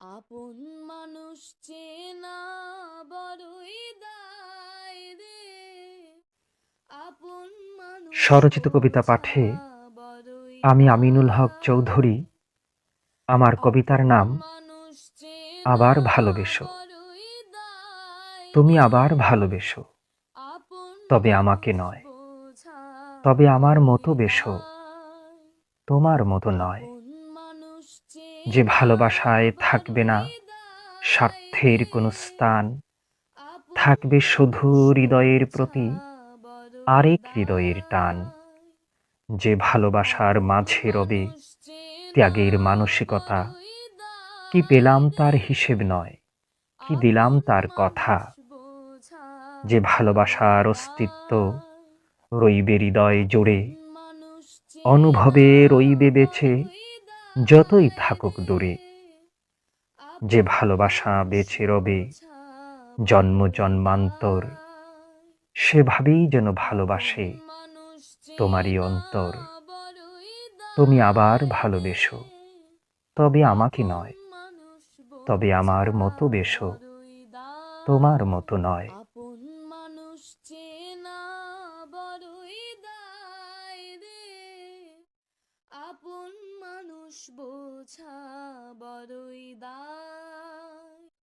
আপন মানুষ চেনা বড়ই দায় রে। আপন মানুষ স্বরচিত কবিতা পাঠে আমি আমিনুল হক চৌধুরী আমার কবিতার নাম আবার ভালোবেসো। তুমি আবার ভালোবেসো। তবে আমাকে নয়। তবে আমার মতো দায়। তোমার মতো নয়। যে ভালোবাসায় থাকবে না, স্বার্থের কোনো স্থান। থাকবে শুধু হৃদয়ের প্রতি আরেক হৃদয়ের টান। যে ভালোবাসার মাঝে রবে ত্যাগের মানসিকতা, কি পেলাম তার হিসেব নয়, কি দিলাম তার কথা। যে ভালোবাসার অস্তিত্ব রইবে হৃদয় জোড়ে, অনুভবে রইবে বেছে যতই থাকুক দূরে। যে ভালোবাসা বেছে রবে, জন্ম জন্মান্তর, সেভাবেই যেন ভালোবাসে তোমারই অন্তর। তুমি আবার ভালোবেসো, তবে আমাকে নয়, তবে আমার মতো বেসো, তোমার মতো নয়। boş bu.